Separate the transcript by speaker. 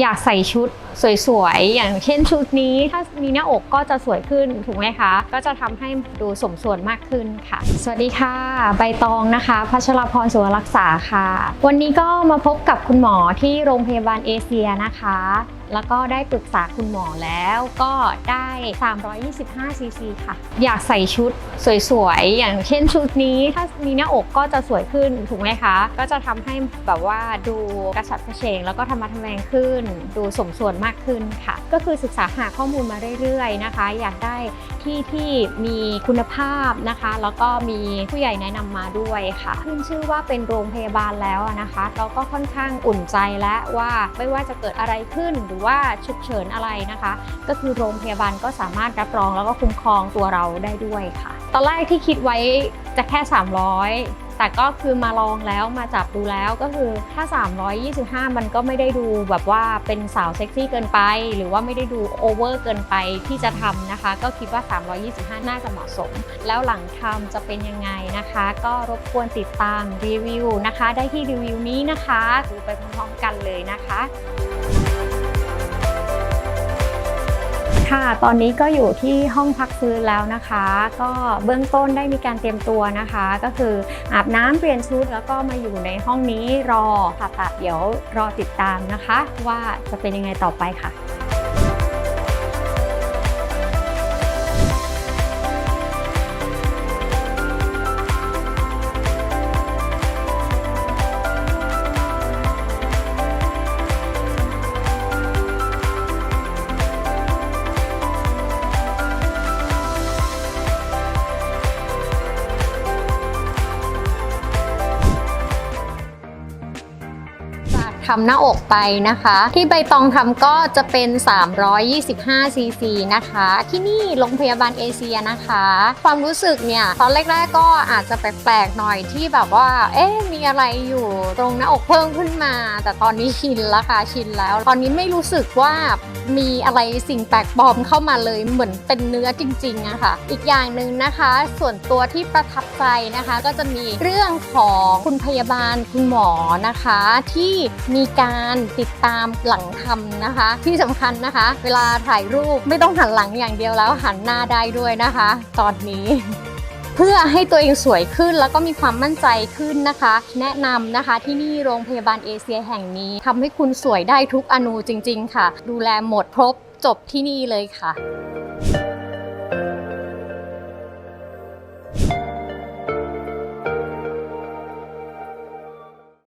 Speaker 1: อยากใส่ชุดสวยๆ อย่างเช่นชุดนี้ถ้ามีหน้าอกก็จะสวยขึ้นถูกไหมคะ ก็จะทำให้ดูสมส่วนมากขึ้นค่ะ สวัสดีค่ะ ใบตองนะคะพัชรพรสุวรักษาค่ะ วันนี้ก็มาพบกับคุณหมอที่โรงพยาบาลเอเชียนะคะ แล้วก็ได้ปรึกษาคุณหมอแล้วก็ได้ 325 ซีซีค่ะ อยากใส่ชุดสวยๆ อย่างเช่นชุดนี้ถ้ามีหน้าอกก็จะสวยขึ้นถูกไหมคะ ก็จะทำให้แบบว่าดูกระฉับกระเฉงแล้วก็ทำมาทำแมงขึ้น ดูสมส่วนมากขึ้นค่ะก็คือศึกษาหาข้อมูลมาเรื่อยๆนะคะ อยากได้ที่ที่มีคุณภาพนะคะ แล้วก็มีผู้ใหญ่แนะนำมาด้วยค่ะขึ้นชื่อว่าเป็นโรงพยาบาลแล้วนะคะ เราก็ค่อนข้างอุ่นใจแล้วว่าไม่ว่าจะเกิดอะไรขึ้นหรือว่าฉุกเฉินอะไรนะคะ ก็คือโรงพยาบาลก็สามารถรับรองแล้วก็คุ้มครองตัวเราได้ด้วยค่ะ ตอนแรกที่คิดไว้จะแค่ 300 แต่ก็คือมาลองแล้วมาจับดูแล้วก็คือถ้า 325 มันก็ไม่ได้ดูแบบว่าเป็นสาวเซ็กซี่เกินไป หรือว่าไม่ได้ดูโอเวอร์เกินไปที่จะทำนะคะ ก็คิดว่า 325 น่าจะเหมาะสม แล้วหลังทำจะเป็นยังไงนะคะ ก็รบกวนติดตามรีวิวนะคะ ได้ที่รีวิวนี้นะคะ ดูไปพร้อมๆกันเลยนะคะ ค่ะ ตอนนี้ก็อยู่ที่ห้องพักฟื้นแล้วนะคะ ก็เบื้องต้นได้มีการเตรียมตัวนะคะ ก็คืออาบน้ำเปลี่ยนชุดแล้วก็มาอยู่ในห้องนี้รอผ่าตัดเดี๋ยวรอติดตามนะคะ ว่าจะเป็นยังไงต่อไปค่ะ ทำหน้าอกไปนะคะ ที่ใบตองทำก็จะเป็น 325ซีซีนะคะ ที่นี่โรงพยาบาลเอเชียนะคะ ความรู้สึกเนี่ยตอนแรกๆก็อาจจะแปลกๆหน่อยที่แบบว่า เอ๊ะมีอะไรอยู่ตรงหน้าอกเพิ่มขึ้นมา แต่ตอนนี้ชินแล้วค่ะชินแล้ว ตอนนี้ไม่รู้สึกว่ามีอะไรสิ่งแปลกปลอมเข้ามาเลยเหมือนเป็นเนื้อจริงๆอะค่ะ อีกอย่างหนึ่งนะคะ ส่วนตัวที่ประทับใจนะคะ ก็จะมีเรื่องของคุณพยาบาลคุณหมอนะคะที่มีการติดตามหลังทำนะคะ ที่สำคัญนะคะ เวลาถ่ายรูปไม่ต้องหันหลังอย่างเดียวแล้วหันหน้าได้ด้วยนะคะ ตอนนี้เพื่อให้ตัวเองสวยขึ้นแล้วก็มีความมั่นใจขึ้นนะคะ แนะนำนะคะที่นี่โรงพยาบาลเอเชียแห่งนี้ทำให้คุณสวยได้ทุกอนูจริง ๆ ค่ะ ดูแลหมดครบจบที่นี่เลยค่ะ